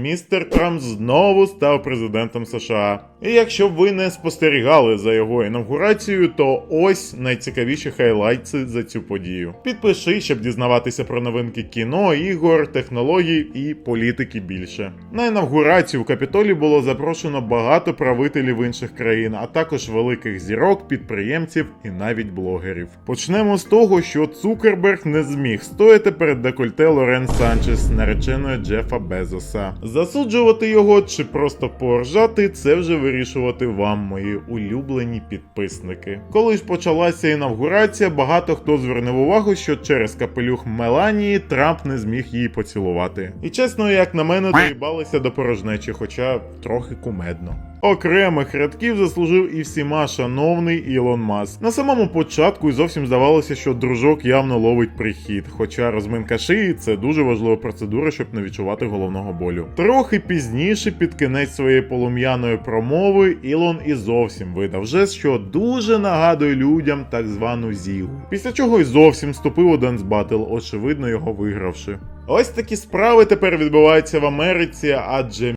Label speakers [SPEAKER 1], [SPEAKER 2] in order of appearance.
[SPEAKER 1] Містер Трамп знову став президентом США. І якщо ви не спостерігали за його інавгурацією, то ось найцікавіші хайлайтси за цю подію. Підпиши, щоб дізнаватися про новинки кіно, ігор, технологій і політики більше. На інавгурацію в Капітолі було запрошено багато правителів інших країн, а також великих зірок, підприємців і навіть блогерів. Почнемо з того, що Цукерберг не зміг стояти перед декольте Лорен Санчес, нареченою Джефа Безоса. Засуджувати його чи просто поржати, це вже вирішувати вам, мої улюблені підписники. Коли ж почалася інавгурація, багато хто звернув увагу, що через капелюх Меланії Трамп не зміг її поцілувати. І чесно, як на мене, доїбалися до порожнечі, хоча трохи кумедно. Окремих рядків заслужив і всіма шановний Ілон Маск. На самому початку і зовсім здавалося, що дружок явно ловить прихід, хоча розминка шиї це дуже важлива процедура, щоб не відчувати головного болю. Трохи пізніше, під кінець своєї полум'яної промови, Ілон і зовсім видав жест, що дуже нагадує людям так звану зігу. Після чого й зовсім вступив у Battle, очевидно його вигравши. Ось такі справи тепер відбуваються в Америці, адже